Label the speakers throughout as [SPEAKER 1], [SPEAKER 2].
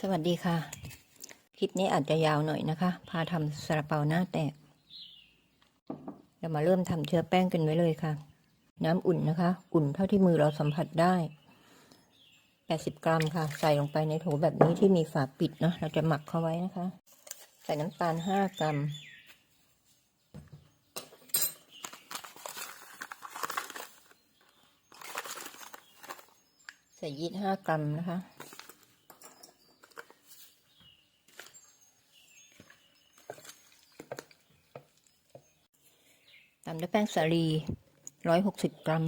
[SPEAKER 1] สวัสดีค่ะ คลิปนี้อาจจะยาวหน่อยนะคะ พาทำซาลาเปาหน้าแตกเรามาเริ่มทำเชื้อแป้งกันไว้เลยค่ะ น้ำอุ่นนะคะ อุ่นเท่าที่มือเราสัมผัสได้ 80 กรัมค่ะ ใส่ลงไปในโถแบบนี้ที่มีฝาปิดเนาะ เราจะหมักเข้าไว้นะคะ ใส่น้ำตาล 5 กรัม ใส่ยีสต์5กรัมนะคะ ตามด้วยแป้งสาลี 160 กรัม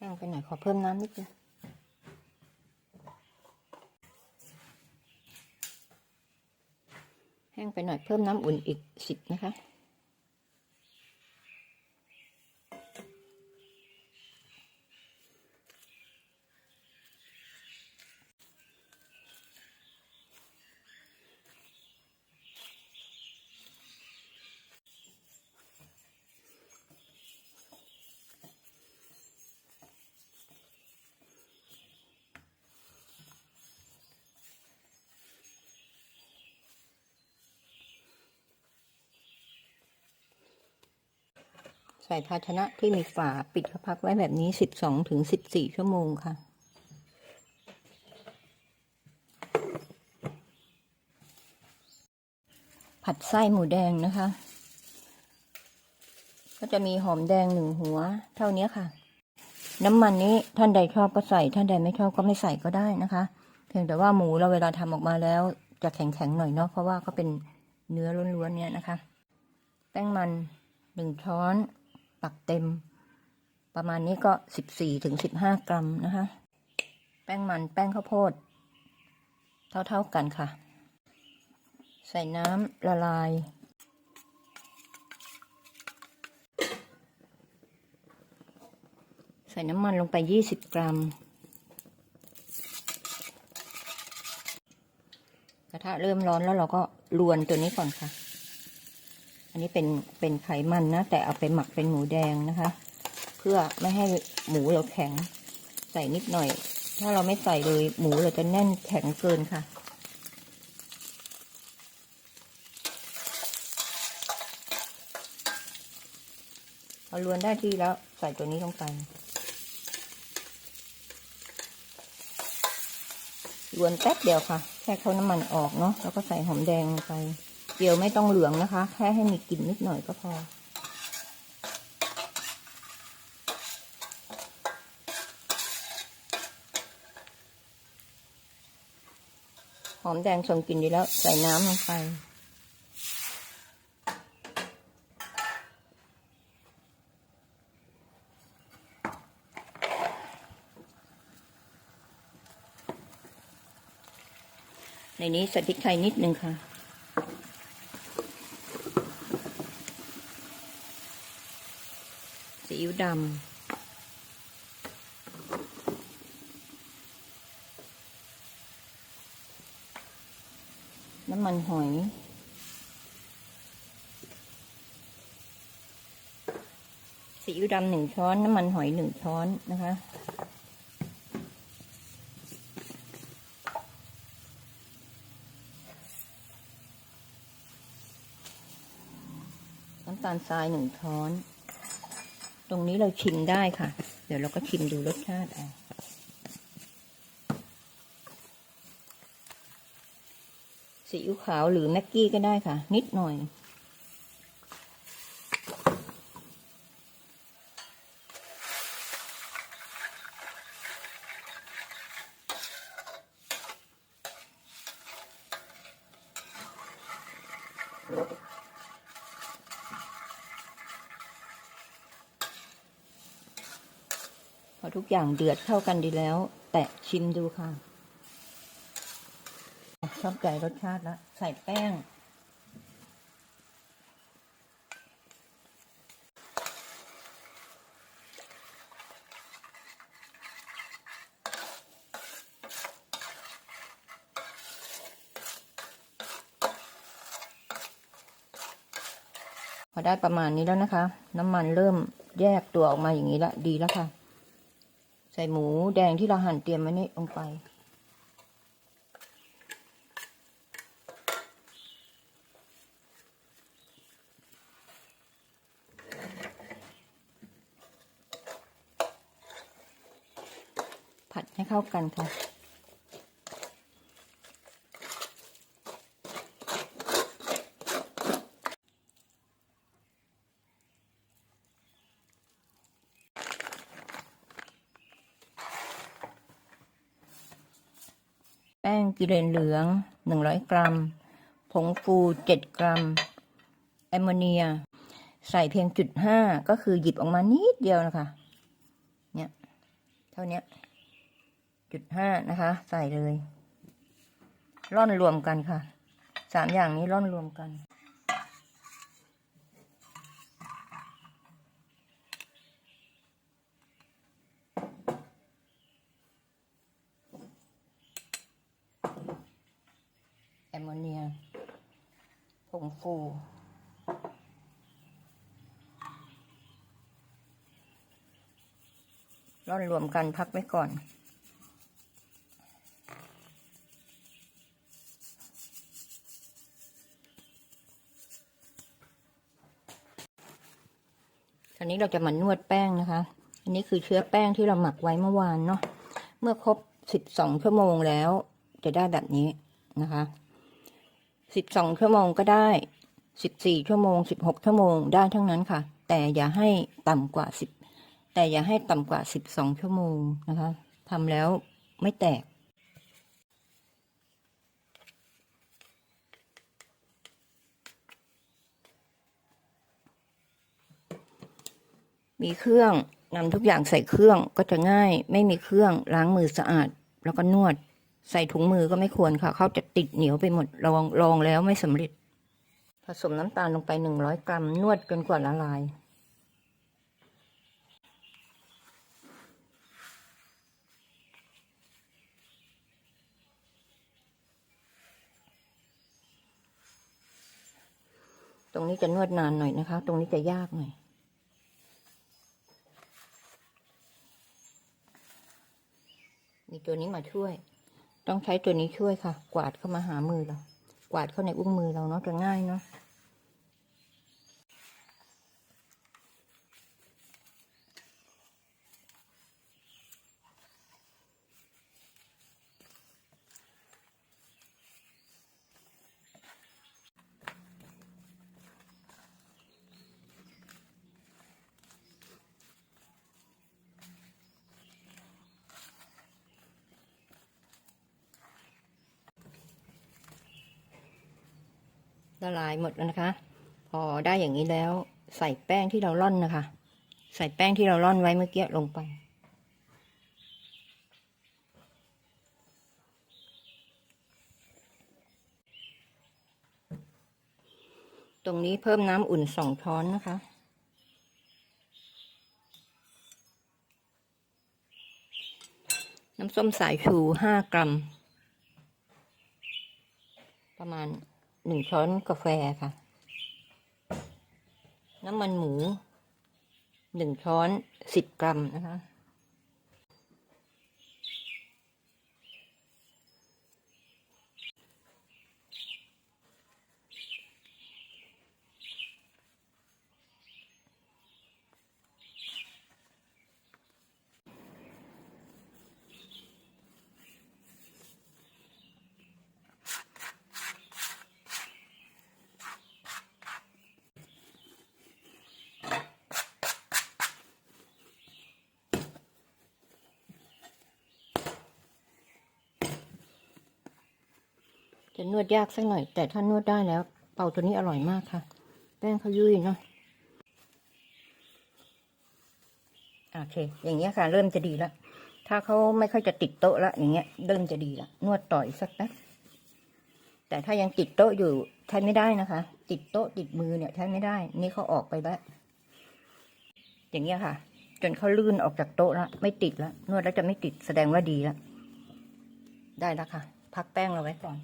[SPEAKER 1] แห้งไปหน่อยขอเพิ่มน้ำนิดนึงแห้งไปหน่อยเพิ่มน้ำอุ่นอีกสิบนะคะ ใส่ภาชนะที่มีฝาปิดกระพักไว้แบบนี้สิบสองถึงสิบสี่ชั่วโมงค่ะ ผัดไส้หมูแดงนะคะ ก็จะมีหอมแดงหนึ่งหัว เท่านี้ค่ะ น้ำมันนี้ท่านใดชอบก็ใส่ ท่านใดไม่ชอบก็ไม่ใส่ก็ได้นะคะ เพียงแต่ว่าหมูเราเวลาทำออกมาแล้วจะแข็งๆหน่อยเนาะเพราะว่าเขาเป็นเนื้อล้วนๆเนี่ยนะคะ แป้งมันหนึ่งช้อน ตักเต็ม ประมาณนี้ก็สิบสี่ถึงสิบห้ากรัมนะคะ แป้งมันแป้งข้าวโพด เท่าๆกันค่ะ ใส่น้ำละลาย ใส่น้ำมันลงไปยี่สิบกรัม กระทะเริ่มร้อนแล้วเราก็ลวนตัวนี้ก่อนค่ะ นนี้เป็นเป็นไขมันนะ แต่เอาไปหมักเป็นหมูแดงนะคะ เพื่อไม่ให้หมูเราแข็ง ใส่นิดหน่อย ถ้าเราไม่ใส่เลยหมูเราจะแน่นแข็งเกินค่ะพอลวนได้ที่แล้วใส่ตัวนี้ลงไปลวนแป๊บเดียวค่ะ แค่เข้าน้ำมันออกเนาะแล้วก็ใส่หอมแดงลงไป เจียวไม่ต้องเหลืองนะคะ แค่ให้มีกลิ่นนิดหน่อยก็พอ หอมแดงส่งกลิ่นดีแล้วใส่น้ำลงไปในนี้ใส่พริกไทยนิดนึงค่ะ ซีอิ๊ว ดำน้ำมันหอย ซีอิ๊วดำหนึ่งช้อน น้ำมันหอยหนึ่งช้อนนะคะ น้ำตาลทรายหนึ่งช้อน ตรงนี้เราชิมได้ค่ะ เดี๋ยวเราก็ชิมดูรสชาติเอาซีอิ๊วขาวหรือแม็กกี้ก็ได้ค่ะ นิดหน่อย พ อทุกอย่างเดือดเข้ากันดีแล้ว แตะชิมดูค่ะ ชอบใจรสชาติแล้วใส่แป้ง พอได้ประมาณนี้แล้วนะคะ น้ำมันเริ่มแยกตัวออกมาอย่างนี้ละดีแล้วค่ะ ใส่หมูแดงที่เราหั่นเตรียมไว้นี่ลงไป ผัดให้เข้ากันค่ะ ป้งกิเลนเหลือง 100 กรัม ผงฟู 7 กรัม แอมโมเนีย ใส่เพียงจุดห้าก็คือหยิบออกมานิดเดียวนะคะ เนี่ย เท่านี้จุดห้านะคะ ใส่เลย ร่อนรวมกันค่ะ สามอย่างนี้ร่อนรวมกัน โมเนียผงฟูร่อนรวมกันพักไว้ก่อนคราวนี้เราจะมานวดแป้งนะคะ อันนี้คือเชื้อแป้งที่เราหมักไว้เมื่อวานเนาะ เมื่อครบสิบสองชั่วโมงแล้ว จะได้แบบนี้นะคะ สิบสองชั่วโมงก็ได้สิบสี่ชั่วโมงสิบหกชั่วโมงได้ทั้งนั้นค่ะ แต่อย่าให้ต่ำกว่าสิบแต่อย่าให้ต่ำกว่าสิบสองชั่วโมงนะคะทำแล้วไม่แตก มีเครื่องนำทุกอย่างใส่เครื่องก็จะง่าย ไม่มีเครื่องล้างมือสะอาด แล้วก็นวด ใส่ถุงมือก็ไม่ควรค่ะ เขาจะติดเหนียวไปหมดลองลองแล้วไม่สำเร็จ ผสมน้ำตาลลงไปหนึ่งร้อยกรัม นวดจนกว่าละลาย ตรงนี้จะนวดนานหน่อยนะคะ ตรงนี้จะยากหน่อยมีตัวนี้มาช่วย ต้องใช้ตัวนี้ช่วยค่ะ กวาดเข้ามาหามือเรา กวาดเข้าในอุ้งมือเราเนาะจะง่ายเนาะ ละลายหมดแล้วนะคะ พอได้อย่างนี้แล้ว ใส่แป้งที่เราร่อนนะคะ ใส่แป้งที่เราร่อนไว้เมื่อกี้ลงไป ตรงนี้เพิ่มน้ำอุ่นสองช้อนนะคะน้ำส้มสายชูห้ากรัม ประมาณ หนึ่งช้อนกาแฟค่ะ น้ำมันหมูหนึ่งช้อนสิบกรัมนะคะ จะนวดยากสักหน่อย แต่ถ้านวดได้แล้ว เป่าตัวนี้อร่อยมากค่ะ แป้งเขายุ่ยเนาะโอเค อย่างเงี้ยค่ะ เริ่มจะดีแล้วถ้าเขาไม่ค่อยจะติดโต๊ะละอย่างเงี้ยเริ่มจะดีละนวดต่อยสักแป๊บแต่ถ้ายังติดโต๊ะอยู่ใช้ไม่ได้นะคะ ติดโต๊ะติดมือเนี่ยใช้ไม่ได้ นี่เขาออกไปแล้วอย่างเงี้ยค่ะ จนเขาลื่นออกจากโต๊ะล้วไม่ติดล้วนวดแล้วจะไม่ติดแสดงว่าดีล้วได้แล้วค่ะ พักแป้งเราไว้ก่อน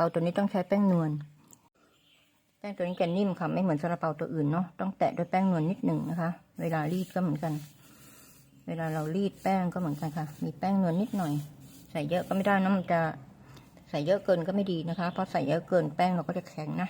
[SPEAKER 1] เปาตัวนี้ต้องใช้แป้งนวล แป้งตัวนี้จะนิ่มค่ะ ไม่เหมือนซาลาเปาตัวอื่นเนาะ ต้องแตะด้วยแป้งนวลนิดหนึ่งนะคะ เวลารีดก็เหมือนกัน เวลาเรารีดแป้งก็เหมือนกันค่ะ มีแป้งนวลนิดหน่อย ใส่เยอะก็ไม่ได้นะมันจะใส่เยอะเกินก็ไม่ดีนะคะ เพราะใส่เยอะเกินแป้งเราก็จะแข็งนะ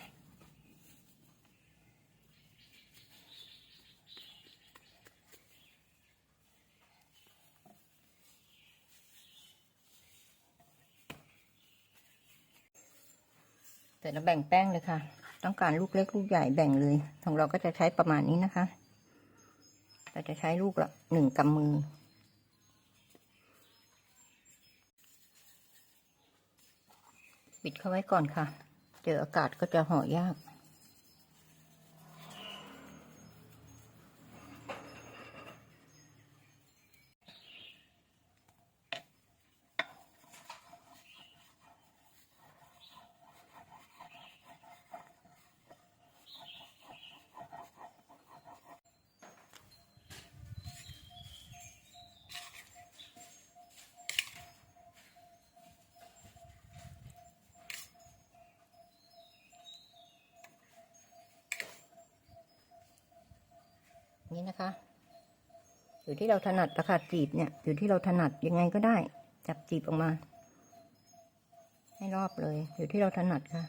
[SPEAKER 1] แต่เราแบ่งแป้งเลยค่ะ ต้องการลูกเล็กลูกใหญ่แบ่งเลย ของเราก็จะใช้ประมาณนี้นะคะเราจะใช้ลูกละหนึ่งกำมือ ปิดเข้าไว้ก่อนค่ะ เจออากาศก็จะห่อยาก นี่นะคะ อยู่ที่เราถนัดตะขาดจีบเนี่ย อยู่ที่เราถนัดยังไงก็ได้ จับจีบออกมา ให้รอบเลย อยู่ที่เราถนัดค่ะ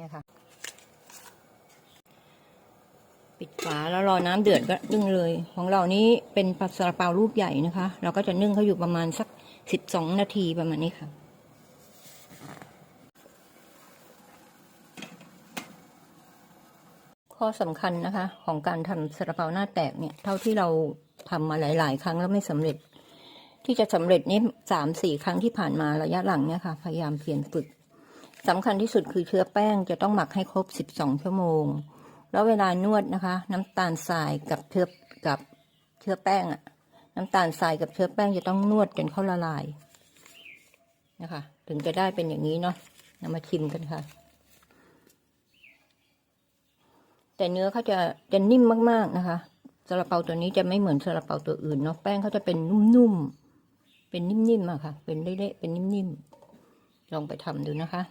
[SPEAKER 1] เนี่ยค่ะ ปิดฝาแล้วรอน้ำเดือดก็นึ่งเลย ของเรานี้เป็นปลาซาลาเปาลูกใหญ่นะคะ เราก็จะนึ่งเขาอยู่ประมาณสักสิบสองนาทีประมาณนี้ค่ะข้อสำคัญนะคะ ของการทำซาลาเปาหน้าแตกเนี่ย เท่าที่เราทำมาหลาย ๆ ครั้งแล้วไม่สำเร็จ ที่จะสำเร็จนี่สามสี่ครั้งที่ผ่านมาระยะหลังเนี่ยค่ะ พยายามเปลี่ยนฝึก สำคัญที่สุดคือเชื้อแป้งจะต้องหมักให้ครบ 12 ชั่วโมง แล้วเวลานวดนะคะ น้ำตาลทรายกับเชื้อกับเชื้อแป้งอะน้ำตาลทรายกับเชื้อแป้งจะต้องนวดจนเขาละลายนะคะ ถึงจะได้เป็นอย่างนี้เนาะนำมาชิมกันค่ะ แต่เนื้อเขาจะจะนิ่มมาก ๆนะคะซาลาเปาตัวนี้จะไม่เหมือนซาลาเปาตัวอื่นเนาะแป้งเขาจะเป็นนุ่มๆเป็นนิ่มๆอะค่ะ เป็นเละๆเป็นนิ่มๆลองไปทำดูนะคะ